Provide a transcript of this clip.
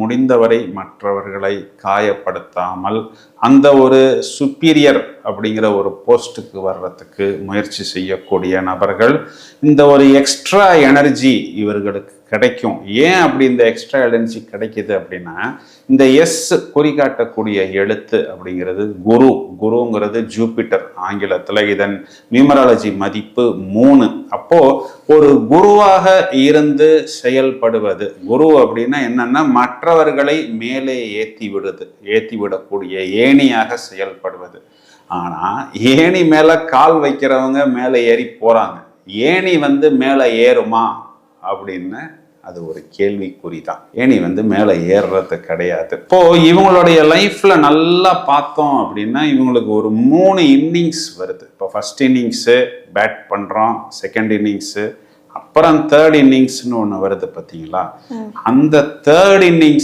முடிந்தவரை மற்றவர்களை காயப்படுத்தாமல் அந்த ஒரு சுப்பீரியர் அப்படிங்கிற ஒரு போஸ்ட்டுக்கு வர்றதுக்கு முயற்சி செய்யக்கூடிய நபர்கள் இந்த ஒரு எக்ஸ்ட்ரா எனர்ஜி இவர்களுக்கு கிடைக்கும். ஏன் அப்படி இந்த எக்ஸ்ட்ரா எனர்ஜி கிடைக்குது அப்படின்னா இந்த எஸ் குறிகாட்டக்கூடிய எழுத்து அப்படிங்கிறது குரு. குருங்கிறது ஜூபிட்டர் ஆங்கிலத்தில் இதன் நியூமராலஜி மதிப்பு மூணு. அப்போது ஒரு குருவாக இருந்து செயல்படுவது குரு அப்படின்னா என்னன்னா மற்றவர்களை மேலே ஏற்றி விடுது ஏற்றி விடக்கூடிய ஏணியாக செயல்படுவது. ஆனா ஏணி மேல கால் வைக்கிறவங்க மேலே ஏறி போறாங்க. ஏணி வந்து மேலே ஏறுமா? அப்படின்னு அது ஒரு கேள்விக்குறி தான் ஏணி வந்து மேலே ஏறுறது கிடையாது. இப்போ இவங்களுடைய லைஃப்ல நல்லா பார்த்தோம் அப்படின்னா இவங்களுக்கு ஒரு மூணு இன்னிங்ஸ் வருது. இப்போ ஃபர்ஸ்ட் இன்னிங்ஸு பேட் பண்றோம் செகண்ட் இன்னிங்ஸு அப்புறம் தேர்ட் இன்னிங்ஸ்னு ஒன்று வருது பார்த்தீங்களா? அந்த தேர்ட் இன்னிங்ஸ்